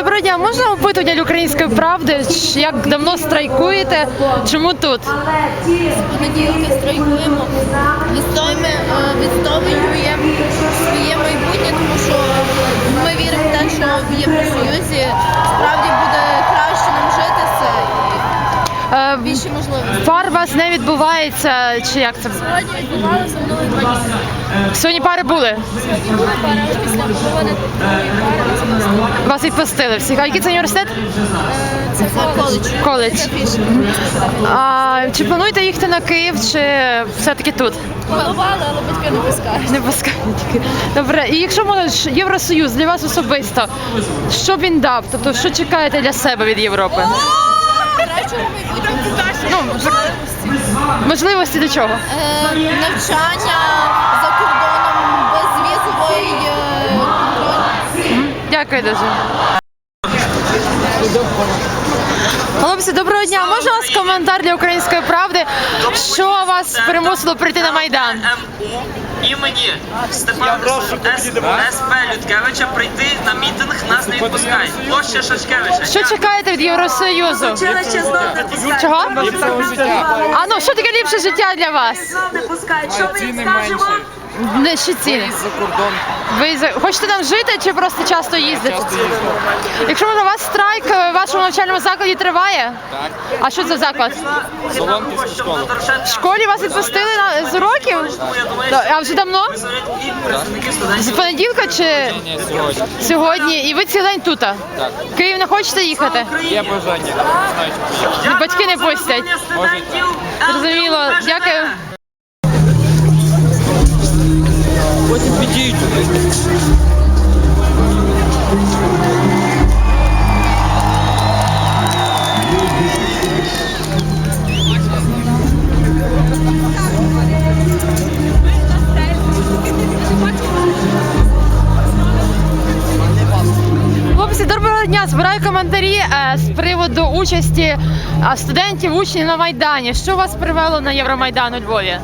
доброго дня. Можна опитування української правди? Як давно страйкуєте? Чому тут? понеділка страйкуємо, відстоюємо, е, відстоюємо своє майбутнє, тому що ми віримо в те, що в Євросоюзі справді буде краще нам житися Е, і більше можливостей. Пар у вас не відбувається, чи як це? Сьогодні відбувалося минулі два дні. Сьогодні пари були. Сьогодні були пари, але після половини пари. Вас відпустили всіх. А який це університет? Це коледж. Коледж. А чи плануєте їхати на Київ, чи все-таки тут? Планували, але батьки не пускають. Не пускають. Добре, і якщо можна, ж Євросоюз для вас особисто, що б він дав? Тобто, що чекаєте для себе від Європи? Ну, можливості до чого? Е, навчання за кордоном Дякую дуже. Хлопці, доброго дня. Можна у вас коментар для української правди? Що вас примусило прийти на майдан? Імені Степана СП Людкевича прийти на мітинг нас не відпускають. Площа Шашкевича. Що чекаєте від Євросоюзу? Училище знов не пускають. Чого? А ну що таке ліпше життя для вас? Знов не пускають. Що ми їм скажемо? Не ще ціни. Ви за- хочете там жити чи просто часто їздите? Якщо можна, у вас страйк е, в вашому навчальному закладі триває? Так. А що це за заклад? В школі вас відпустили на, з уроків? Да, А вже давно? З понеділка чи сьогодні? сьогодні? І ви цілий день тут? Так. Київ не хочете їхати? Є бажання, не знаю, чи поїду. Батьки не пустять. Зрозуміло. Дякую. Доброго дня. Збираю коментарі е, з приводу участі студентів, учнів на Майдані. Що вас привело на Євромайдан у Львові?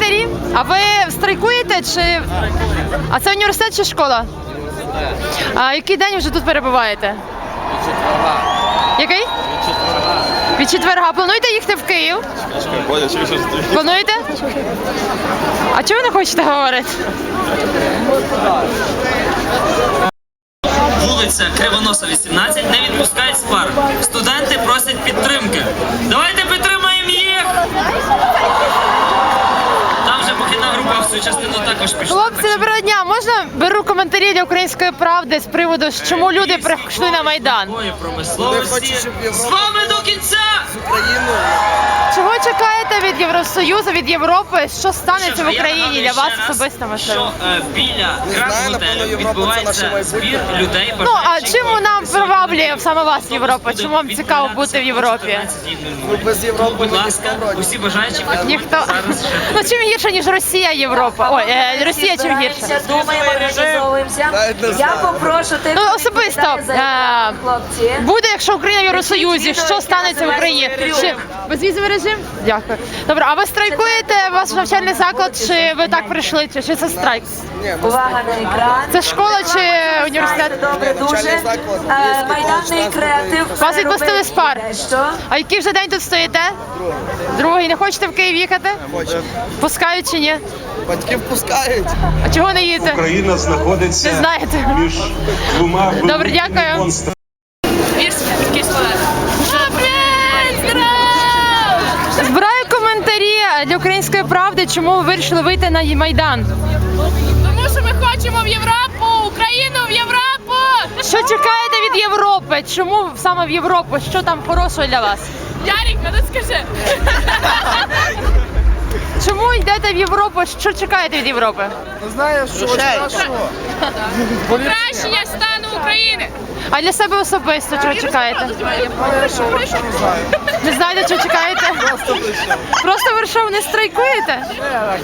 Давати? А ви страйкуєте чи. А це університет чи школа? А який день вже тут перебуваєте? Від четверга. Який? Від четверга. Плануєте їхати в Київ? Плануєте? А чого ви не хочете говорити? Вулиця Кривоноса 18 не відпускають з пар. Студенти просять підтримки. Давайте частину також пішла. Хлопці, доброго дня. Можна беру коментарі для української правди з приводу, чому люди прийшли на майдан? Промисловості. З вами до кінця! Чого чекаєте від Євросоюзу, від Європи? Що станеться в Україні для вас особисто? Що е, біля Гранд відбувається збір людей. Ну а чим нам приваблює саме вас Європа? Чому вам цікаво бути в Європі? Без Європи, будь ласка, усі бажаючі Ніхто зараз ще. ну чим гірше ніж Росія, Європа? Ой, е, Росія чим гірше? Думаємо, організовуємося. Я попрошу тих, Ну, особисто, е, хлопці. Буде, якщо Україна в Євросоюзі, що станеться в Україні? Чи безвізовий режим? Дякую. Добре, а ви страйкуєте ваш навчальний заклад, чи ви так прийшли? Чи, чи це страйк? Увага на екран. Це школа чи університет? Добре, дуже. Е, Майданний креатив. Вас відпустили з пар. Що? А який вже день тут стоїте? Другий. Не хочете в Київ їхати? Пускають чи ні? Батьки впускають. А чого не їдете? Україна знаходиться Не знаєте. між двома Добре, дякую. монстрами. Збираю коментарі для української правди, чому ви вирішили вийти на майдан. Тому що ми хочемо в Європу, Україну в Європу. Що чекаєте від Європи? Чому саме в Європу? Що там хорошого для вас? Ярик, ну скажи. Чому йдете в Європу? Що чекаєте від Європи? Знаєш, що Покращення стану України. А для себе особисто чого чекаєте? Не знаєте, чого чекаєте? Просто вершов не страйкуєте?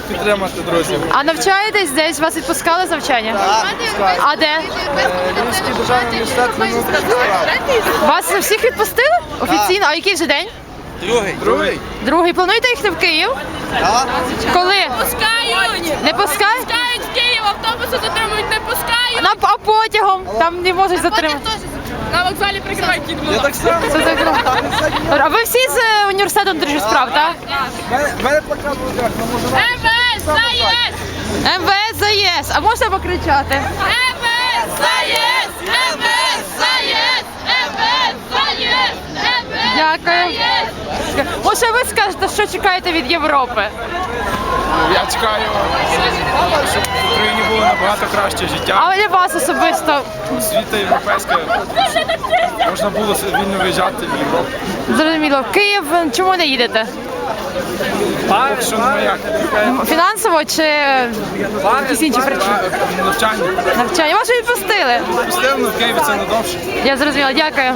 підтримати друзів. А навчаєтесь десь? Вас відпускали з навчання? А де? Львівський державний університет. Вас всіх відпустили? Офіційно? А який же день? Другий. Другий. Другий. Плануєте їхати в Київ? Так. Коли? Пускають! Не пускають? Пускають в Київ, автобуси затримують, не пускають! На, а потягом? Там не можуть затримати. На вокзалі прикривають кіт Я так само. Це так. А ви всі з університету внутрішніх справ, так? Мене- Мене плакат в руках, нам може МВС, заєс! МВС за єс. А можна покричати? МВС! МВС, заєс! МВС, заєс! МВС, Дякую. Може ви скажете, що чекаєте від Європи? Я чекаю, щоб в Україні було набагато краще життя. А для вас особисто Світа європейська. Можна було вільно виїжджати в Європу. зрозуміло. В Київ чому не їдете? Поки що не як. Фінансово чи якісь інші причини? Навчання. Навчання. Вас же відпустили. Пустив, в Києві це надовше. Я зрозуміла, дякую.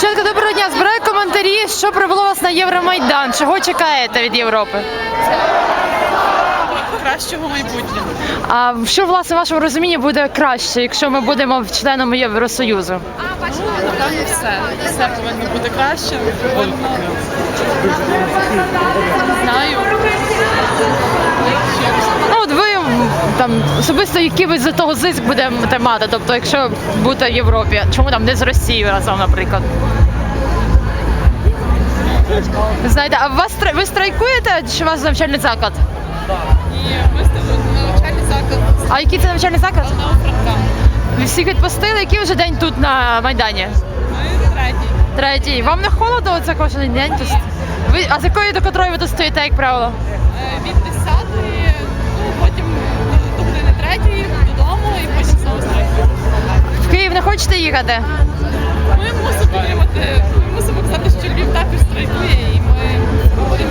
Чітко, доброго дня. Збираю коментарі, що привело вас на Євромайдан. Чого чекаєте від Європи? Кращого майбутнього. А що власне в вашому розумінні буде краще, якщо ми будемо членом Євросоюзу? Там все. Все повинно бути краще. Повинно... Знаю. Там особисто який ви з того зиск будете мати? Тобто, якщо бути в Європі, чому там не з Росією разом, наприклад? Знаєте, а вас ви страйкуєте чи у вас навчальний заклад? І виставили навчальний заклад А який це навчальний заклад? Ви всіх відпустили, який вже день тут на Майдані? Ми третій. Третій. Вам не холодно оце кожен день тут? Ви, а з якої до котрої ви тут стоїте, як правило? Е, Від 10 і потім знову страйкуємо. В Київ не хочете їхати? Ми мусимо підтримати, ми мусимо казати, що Львів також страйкує, і ми будемо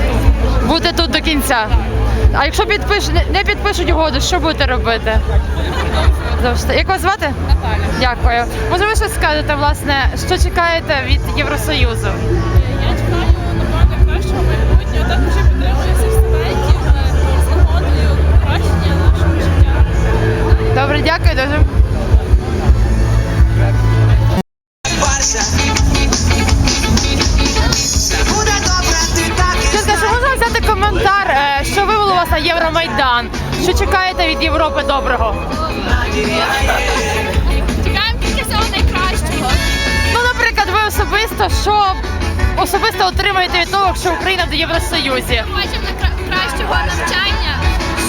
тут. Бути тут до кінця. А якщо підпиш... не- не підпишуть угоду, що будете робити? Завжди. Як вас звати? Наталя. Дякую. Може, ви щось скажете, власне, що чекаєте від Євросоюзу? Я чекаю набагато кращого майбутнього, також я підтримую Добре, дякую дуже. Що можна взяти коментар, е, що вивело вас на Євромайдан? Що чекаєте від Європи доброго? Чекаємо тільки всього найкращого. Ну, наприклад, ви особисто, що особисто отримаєте від того, що Україна в Євросоюзі? Хочемо кращого навчання,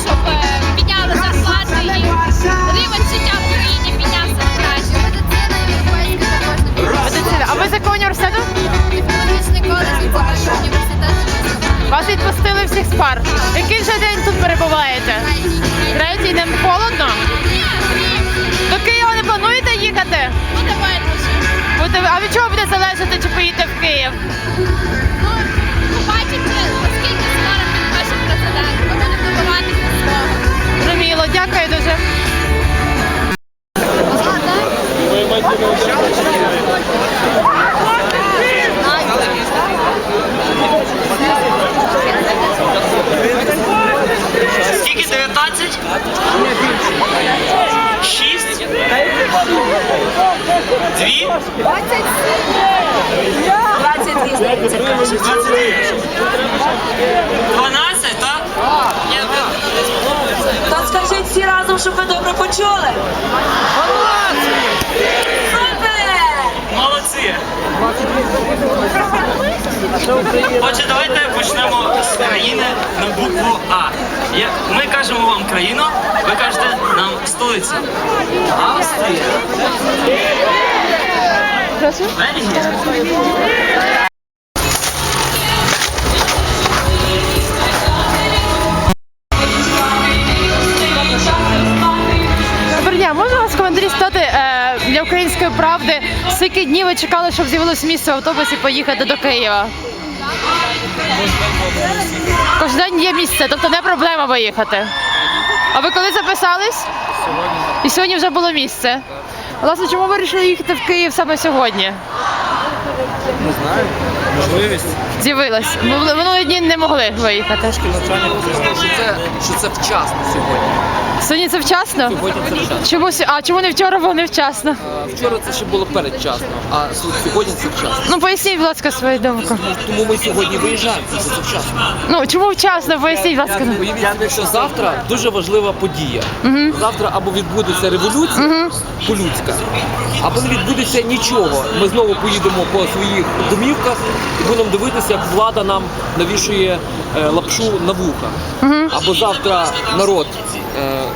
щоб е, підняли рівень життя в піднявся краще. Медицина не. А ви з якого університету? Технологічний коледж. Вас відпустили всіх з пар. Який вже день тут перебуваєте? Третій день холодно? До Києва не плануєте їхати? Ну. Будете- А від чого буде залежати, чи поїдете в Київ? Ну, дякую дуже. Скільки? 19? 6? 2? 12, так? Ні, всі разом, щоб ви добре почули. Супер! Молодці! Отже, давайте почнемо з країни на букву А. Я- Ми кажемо вам країну, ви кажете нам столицю. Австрія. Бельгія. Скільки днів ви чекали, щоб з'явилось місце в автобусі поїхати до Києва? Кожен день є місце, тобто не проблема виїхати. А ви коли записались? Сьогодні. І сьогодні вже було місце. Власне, чому ви вирішили їхати в Київ саме сьогодні? Не знаю. Можливість. З'явилось. Минулі дні не могли виїхати. Що це, що це вчасно сьогодні. Сьогодні це вчасно? Сьогодні це вчасно. Чому сь- а чому не вчора було не вчасно? А, Вчора це ще було передчасно, а сьогодні це вчасно. Ну поясніть, будь ласка, свою думку. Тому ми сьогодні виїжджаємо, тому що це вчасно. Ну чому вчасно? Поясніть, будь ласка. Уявіть, що завтра дуже важлива подія. Завтра або відбудеться революція по-людська, або не відбудеться нічого. Ми знову поїдемо по своїх домівках і будемо дивитися, як влада нам навішує е, лапшу на вуха. Або завтра народ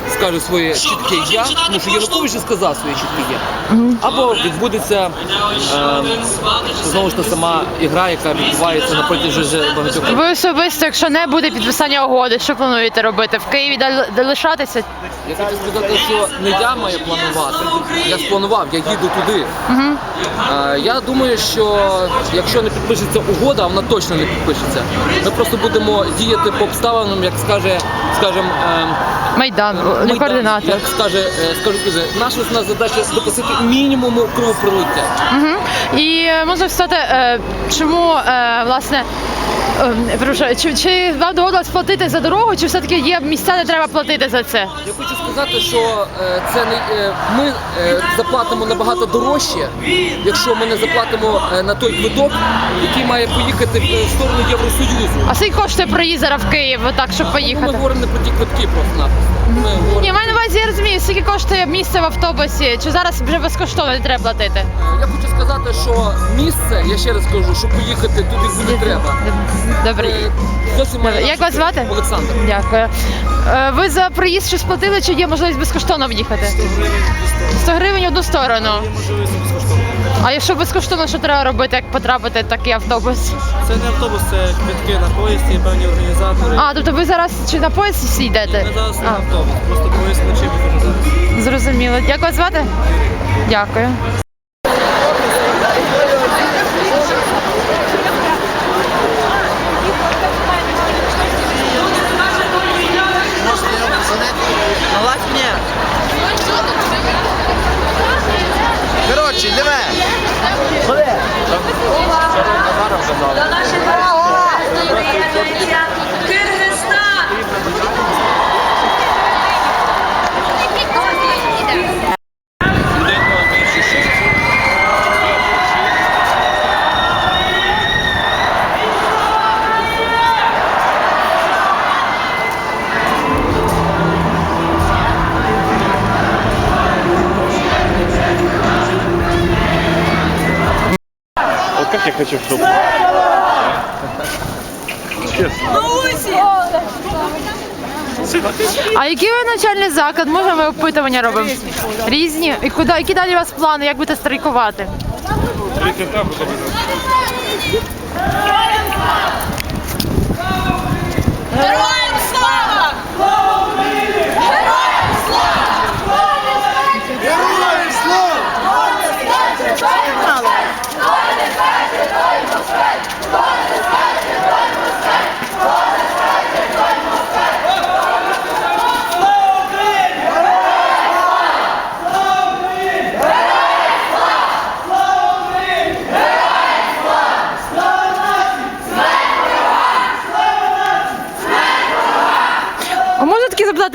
скаже своє чітке я, тому що Янукович же сказав своє чітке я. Або відбудеться е, знову ж та сама ігра, яка відбувається на протязі вже багатьох років. Ви особисто, якщо не буде підписання угоди, що плануєте робити? В Києві дал- залишатися? Я хочу сказати, що не я маю планувати. Я спланував, я їду туди. Е, Я думаю, що якщо не підпишеться угода, а вона точно не підпишеться, ми просто будемо діяти по обставинам, як скаже, скажімо, Майдан, не Майдан, координатор. Як скаже, е, скажу наша основна задача допустити мінімуму кровопролиття. Угу. І е, можна сказати, е, чому власне. Е, перепрошую, Чи, чи вам доводилось платити за дорогу, чи все-таки є місця, де треба платити за це? Я хочу сказати, що е, це не е, ми е, заплатимо набагато дорожче, якщо ми не заплатимо е, на той квиток, який має поїхати в е, сторону Євросоюзу. А скільки коштує проїзд зараз в Київ, отак, щоб Ми поїхати? говоримо не про ті квитки просто-напросто. Ми говоримо Ні, маю на увазі, я розумію, скільки коштує місце в автобусі, чи зараз вже безкоштовно не треба платити? Я хочу сказати, що місце, я ще раз кажу, що поїхати туди, куди треба. Добре. Е, Зовсім має Як вас звати? Олександр. Дякую. Е, Ви за проїзд щось платили, чи є можливість безкоштовно в'їхати? 100 гривень одну сторону. А якщо безкоштовно, що треба робити, як потрапити в такий автобус? Це не автобус, це квитки на поїзд і певні організатори. А, тобто ви зараз чи на поїзд всі йдете? Ми зараз не А, автобус, просто поїзд на чим зараз. зрозуміло. Як вас звати? Дякую. Хочу, чтобы... А який ви навчальний заклад? Може, ми опитування робимо? Різні. І куди? Які далі у вас плани? Як будете страйкувати? Героям слава! Героям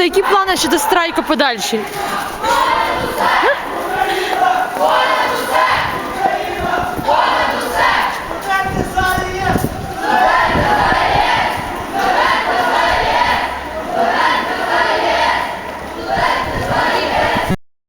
які плани щодо страйку подальші?